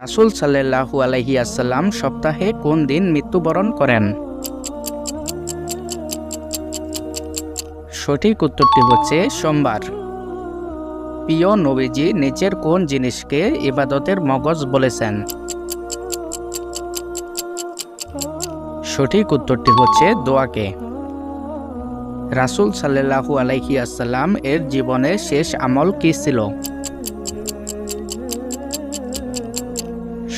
রাসুল সাল্লাহু আলহি আসাল্লাম সপ্তাহে কোন দিন মৃত্যুবরণ করেন? সঠিক উত্তরটি হচ্ছে সোমবার। প্রিয় নবীজি নিচের কোন জিনিসকে ইবাদতের মগজ বলেছেন? সঠিক উত্তরটি হচ্ছে দোয়াকে। রাসুল সাল্লাহু আলাইহি আসাল্লাম এর জীবনের শেষ আমল কী ছিল?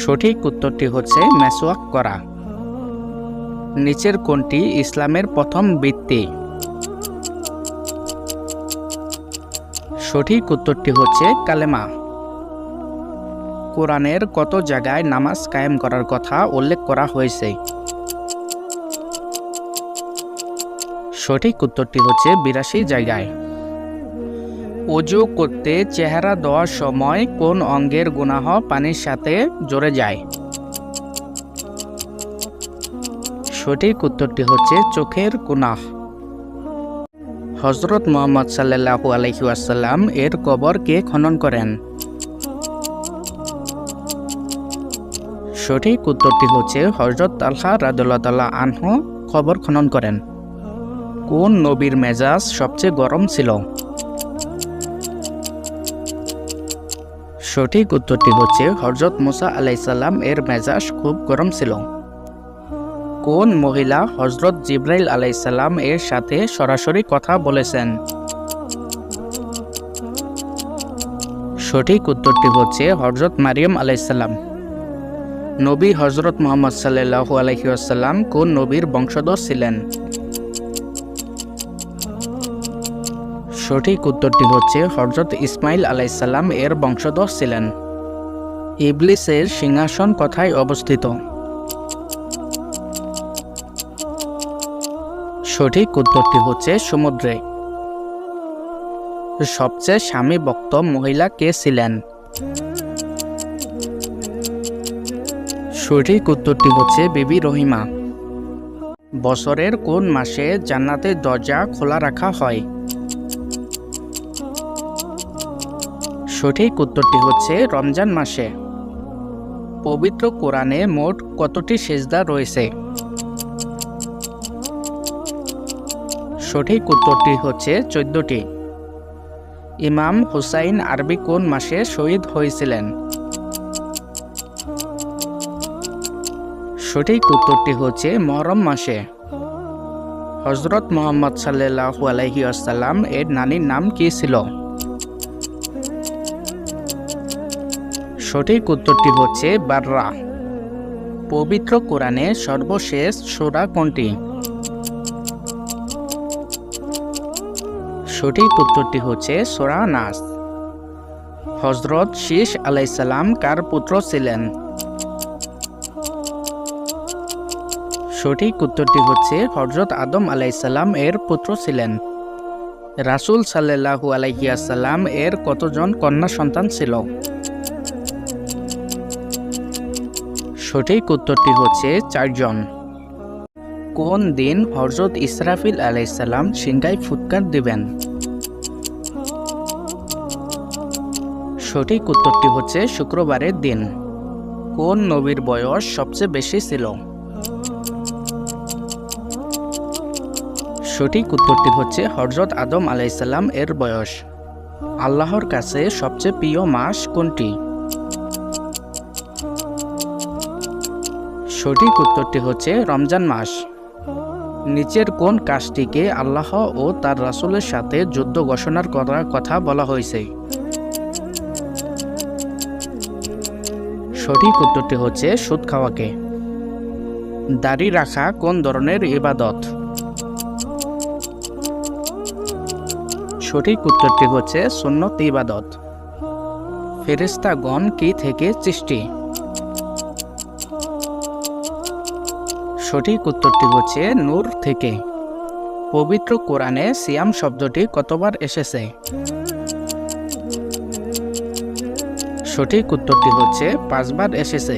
সঠিক উত্তরটি হচ্ছে মেসওয়াক করা। নিচের কোনটি ইসলামের প্রথম বৃত্তি সঠিক উত্তরটি হচ্ছে কালেমা। কোরআনের কত জায়গায় নামাজ কায়েম করার কথা উল্লেখ করা হয়েছে। সঠিক উত্তরটি হচ্ছে বিরাশি জায়গায়। অজু করতে চেহারা দেওয়ার সময় কোন অঙ্গের গুনাহ পানির সাথে জড়ে যায়? সঠিক উত্তরটি হচ্ছে চোখের গুনাহ। হজরত মোহাম্মদ সাল্লাহু আলহি আসাল্লাম এর কবর কে খনন করেন? সঠিক উত্তরটি হচ্ছে হজরত তালহা রাদুল্লাহ আনহু কবর খনন করেন। কোন নবীর মেজাজ সবচেয়ে গরম ছিল? সঠিক উত্তরটি হচ্ছে হজরত মুসা আলাইসাল্লাম এর মেজাজ খুব গরম ছিল। কোন মহিলা হজরত জিব্রাইল আলাইসাল্লাম এর সাথে সরাসরি কথা বলেছেন? সঠিক উত্তরটি হচ্ছে হজরত মারিয়াম আলাইসাল্লাম নবী হজরত মোহাম্মদ সাল্লাহু আলহিউসাল্লাম কোন নবীর বংশধর ছিলেন? সঠিক উত্তরটি হচ্ছে হজরত ইসমাইল আলাইসাল্লাম এর বংশধর ছিলেন। ইবলিসের সিংহাসন কথায় অবস্থিত? সঠিক উত্তরটি হচ্ছে সমুদ্রে। সবচেয়ে স্বামী ভক্ত মহিলা কে ছিলেন? সঠিক উত্তরটি হচ্ছে বিবি রহিমা। বছরের কোন মাসে জান্নাতের দরজা খোলা রাখা হয়? সঠিক উত্তরটি হচ্ছে রমজান মাসে। পবিত্র কোরআনে মোট কতটি সেজদা রয়েছে? সঠিক উত্তরটি হচ্ছে চোদ্দটি। ইমাম হুসাইন আরবি কোন মাসে শহীদ হয়েছিলেন? সঠিক উত্তরটি হচ্ছে মহরম মাসে। হজরত মোহাম্মদ সাল্লাহু আলহি আসাল্লাম এর নানির নাম কি ছিল? সঠিক উত্তরটি হচ্ছে বাররা। পবিত্র কোরআনে সর্বশেষ সোরা কোনটি? সঠিক উত্তরটি হচ্ছে সোরা নাস। হজরত শীষ আলাইসাল্লাম কার পুত্র ছিলেন? সঠিক উত্তরটি হচ্ছে হজরত আদম আলাইসাল্লাম এর পুত্র ছিলেন। রাসুল সাল্লাহু আলাইহিয়াসাল্লাম এর কতজন কন্যা সন্তান ছিল? সঠিক উত্তরটি হচ্ছে চারজন। কোন দিন হজরত ইসরাফিল আলাইসাল্লাম সিংহায় ফুৎকার দিবেন? সঠিক উত্তরটি হচ্ছে শুক্রবারের দিন। কোন নবীর বয়স সবচেয়ে বেশি ছিল? সঠিক উত্তরটি হচ্ছে হজরত আদম আলাইসাল্লাম এর বয়স। আল্লাহর কাছে সবচেয়ে প্রিয় মাস কোনটি? সঠিক উত্তরটি হচ্ছে রমজান মাস। নিচের কোন কাজটিকে আল্লাহ ও তার রাসুলের সাথে যুদ্ধ ঘোষণার করার কথা বলা হয়েছে? সঠিক উত্তরটি হচ্ছে সুদ খাওয়াকে। দাড়ি রাখা কোন ধরনের ইবাদত? সঠিক উত্তরটি হচ্ছে সুন্নত ইবাদত। ফেরেস্তাগণ কি থেকে সৃষ্টি? সঠিক উত্তরটি হচ্ছে নূর থেকে। পবিত্র কোরআনে সিয়াম শব্দটি কতবার এসেছে? সঠিক উত্তরটি হচ্ছে পাঁচবার এসেছে।